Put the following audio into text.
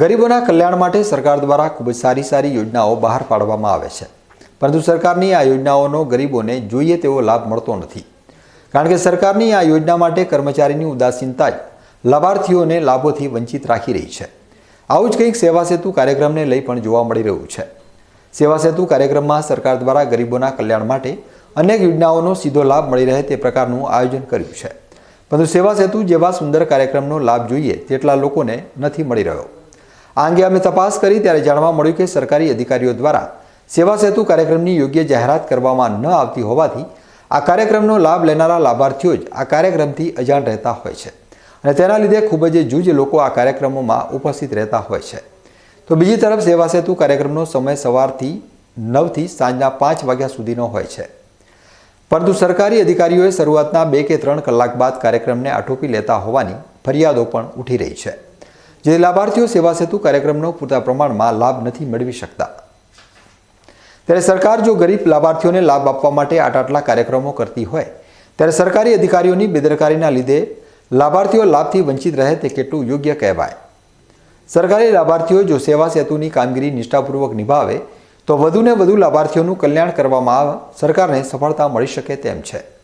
ગરીબોના કલ્યાણ માટે સરકાર દ્વારા ખૂબ જ સારી સારી યોજનાઓ બહાર પાડવામાં આવે છે. પરંતુ સરકારની આ યોજનાઓનો ગરીબોને જોઈએ તેવો લાભ મળતો નથી. કારણ કે સરકારની આ યોજના માટે કર્મચારીની ઉદાસીનતા જ લાભાર્થીઓને લાભોથી વંચિત રાખી રહી છે. આવું જ કંઈક સેવા સેતુ કાર્યક્રમને લઈ પણ જોવા મળી રહ્યું છે. સેવા સેતુ કાર્યક્રમમાં સરકાર દ્વારા ગરીબોના કલ્યાણ માટે અનેક યોજનાઓનો સીધો લાભ મળી રહે તે પ્રકારનું આયોજન કર્યું છે. પરંતુ સેવા સેતુ જેવા સુંદર કાર્યક્રમનો લાભ જોઈએ તેટલા લોકોને નથી મળી રહ્યો. આ અંગે અમે તપાસ કરી ત્યારે જાણવા મળ્યું કે સરકારી અધિકારીઓ દ્વારા સેવા સેતુ કાર્યક્રમની યોગ્ય જાહેરાત કરવામાં ન આવતી હોવાથી આ કાર્યક્રમનો લાભ લેનારા લાભાર્થીઓ જ આ કાર્યક્રમથી અજાણ રહેતા હોય છે. અને તેના લીધે ખૂબ જ જૂજ લોકો આ કાર્યક્રમોમાં ઉપસ્થિત રહેતા હોય છે. તો બીજી તરફ સેવા સેતુ કાર્યક્રમનો સમય સવારથી નવથી સાંજના પાંચ વાગ્યા સુધીનો હોય છે. પરંતુ સરકારી અધિકારીઓએ શરૂઆતના બે કે ત્રણ કલાક બાદ કાર્યક્રમને આટોપી લેતા હોવાની ફરિયાદો પણ ઉઠી રહી છે. જે લાભાર્થીઓ સેવા સેતુ કાર્યક્રમનો પૂરતા પ્રમાણમાં લાભ નથી મેળવી શકતા. ત્યારે સરકાર જો ગરીબ લાભાર્થીઓને લાભ આપવા માટે આટ આટલા કાર્યક્રમો કરતી હોય, ત્યારે સરકારી અધિકારીઓની બેદરકારીના લીધે લાભાર્થીઓ લાભથી વંચિત રહે તે કેટલું યોગ્ય કહેવાય? સરકારી લાભાર્થીઓ જો સેવા સેતુની કામગીરી નિષ્ઠાપૂર્વક નિભાવે, તો વધુને વધુ લાભાર્થીઓનું કલ્યાણ કરવામાં સરકારને સફળતા મળી શકે તેમ છે.